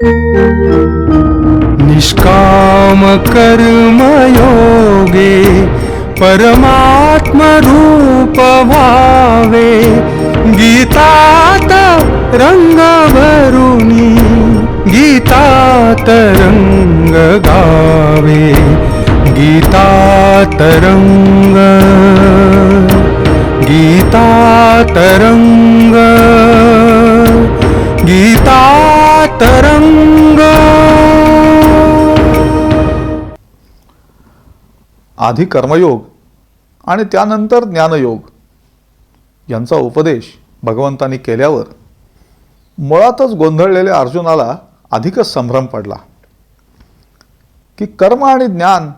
निष्कामकर्मयोगे परमात्मरूपभावे गीतात रङ्गवरुणि भावे गीता तरङ्गीता गावे गीता तरङ्गीता आधी कर्मयोग आणि त्यानंतर ज्ञानयोग. यांचा उपदेश भगवंतांनी केल्यावर मुळातच गोंधळलेल्या अर्जुनाला अधिकच संभ्रम पडला. की कर्म आणि ज्ञान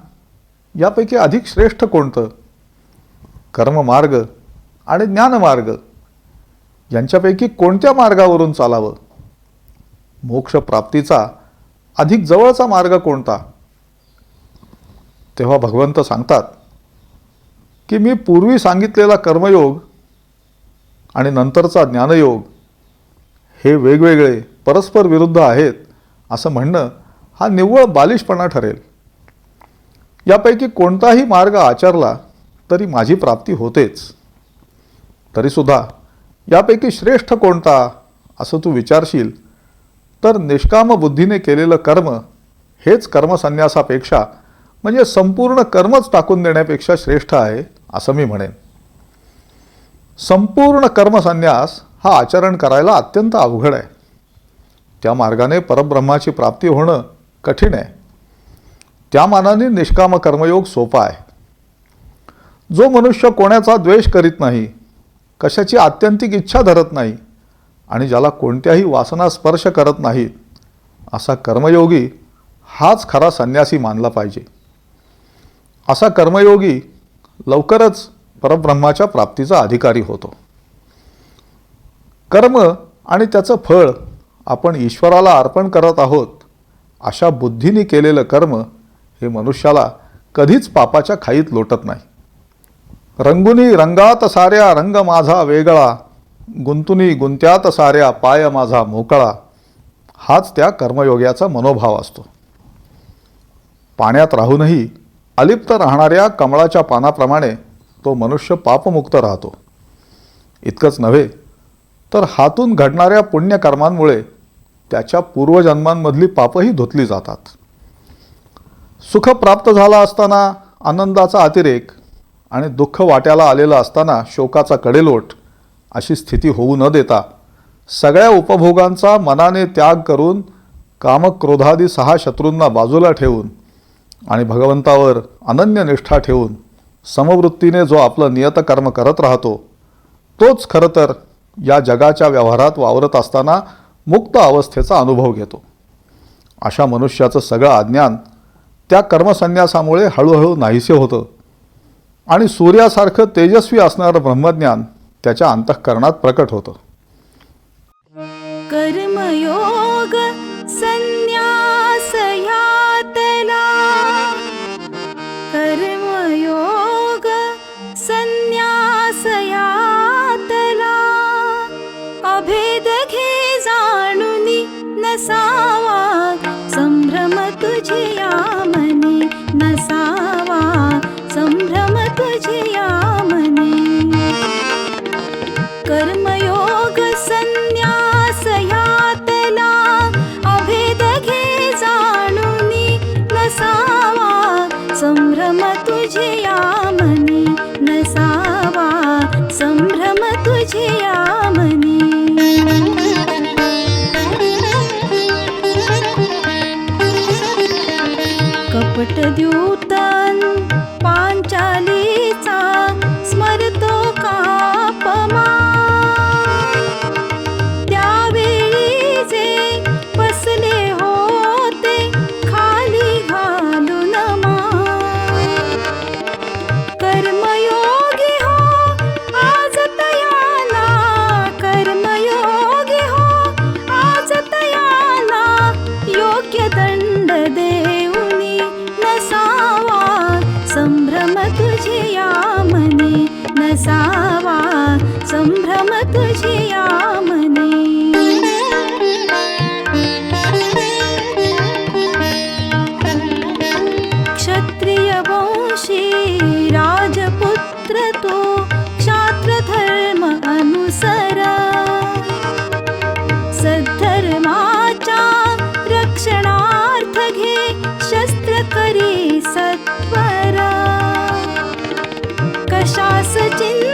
यापैकी अधिक श्रेष्ठ कोणतं? कर्ममार्ग आणि ज्ञानमार्ग यांच्यापैकी कोणत्या मार्गावरून चालावं? मोक्षप्राप्तीचा अधिक जवळचा मार्ग कोणता? तेव्हा भगवंत सांगतात की मी पूर्वी सांगितलेला कर्मयोग आणि नंतरचा ज्ञानयोग हे वेगवेगळे परस्पर विरुद्ध आहेत असं म्हणणं हा निव्वळ बालिशपणा ठरेल. यापैकी कोणताही मार्ग आचरला तरी माझी प्राप्ती होतेच. तरीसुद्धा यापैकी श्रेष्ठ कोणता असं तू विचारशील तर निष्काम बुद्धीने केलेलं कर्म हेच कर्मसन्यासापेक्षा म्हणजे संपूर्ण कर्मच टाकून देण्यापेक्षा श्रेष्ठ आहे असं मी म्हणेन. संपूर्ण कर्मसन्यास हा आचरण करायला अत्यंत अवघड आहे. त्या मार्गाने परब्रह्माची प्राप्ती होणं कठीण आहे. त्या मानाने निष्काम कर्मयोग सोपा आहे. जो मनुष्य कोणाचा द्वेष करीत नाही कशाची आत्यंतिक इच्छा धरत नाही आणि ज्याला कोणत्याही वासना स्पर्श करत नाहीत असा कर्मयोगी हाच खरा संन्यासी मानला पाहिजे. असा कर्मयोगी लवकरच परब्रह्माच्या प्राप्तीचा अधिकारी होतो. कर्म आणि त्याचं फळ आपण ईश्वराला अर्पण करत आहोत अशा बुद्धीने केलेलं कर्म हे मनुष्याला कधीच पापाच्या खाईत लोटत नाही. रंगुनी रंगात साऱ्या रंग माझा वेगळा गुंतुनी गुंत्यात साऱ्या पाय माझा मोकळा हाच त्या कर्मयोग्याचा मनोभाव असतो. पाण्यात राहूनही अलिप्त राहणाऱ्या कमळाच्या पानाप्रमाणे तो मनुष्य पापमुक्त राहतो. इतकंच नव्हे तर हातून घडणाऱ्या पुण्यकर्मांमुळे त्याच्या पूर्वजन्मांमधली पापही धुतली जातात. सुख प्राप्त झाला असताना आनंदाचा अतिरेक आणि दुःख वाट्याला आलेलं असताना शोकाचा कडेलोट अशी स्थिती होऊ न देता सगळ्या उपभोगांचा मनाने त्याग करून कामक्रोधादी सहा शत्रूंना बाजूला ठेवून आणि भगवंतावर अनन्य निष्ठा ठेवून समवृत्तीने जो आपलं नियतकर्म करत राहतो तोच खरं तर या जगाच्या व्यवहारात वावरत असताना मुक्त अवस्थेचा अनुभव घेतो. अशा मनुष्याचं सगळं अज्ञान त्या कर्मसन्यासामुळे हळूहळू नाहीसे होतं. आणि सूर्यासारखं तेजस्वी असणारं ब्रह्मज्ञान त्याच्या अंतःकरणात प्रकट होतं. कर्मयोग So. ಪಟದ್ಯೂತ in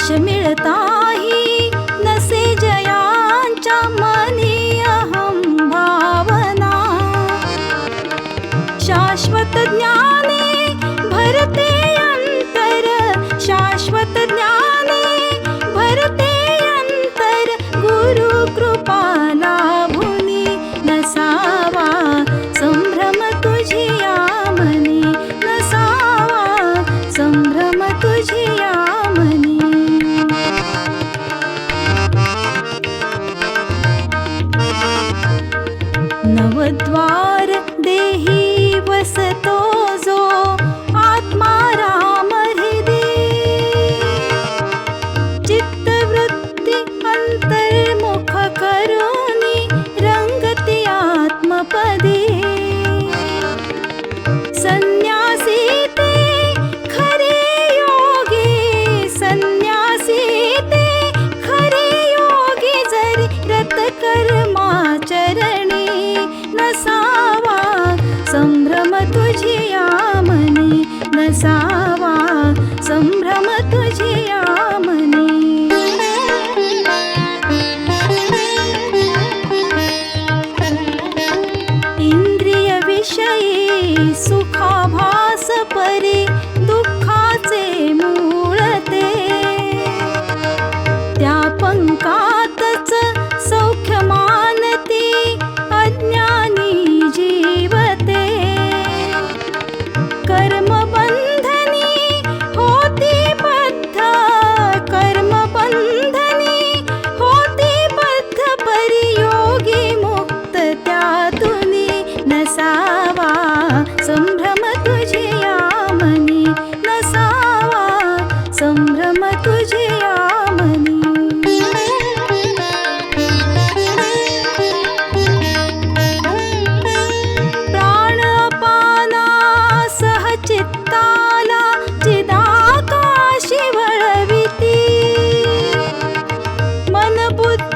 यश मिळता se todo.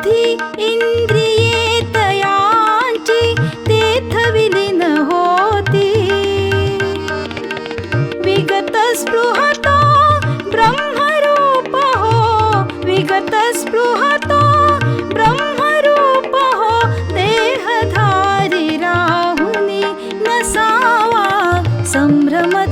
बुद्धि इंद्रिये तयांची तेथ विलीन होती। विगत स्पृहतो ब्रह्मरूप हो विगतस्पृहतो ब्रह्मरूपः ब्रह्मरूप हो देहधारी राहुनि न सा वा संभ्रम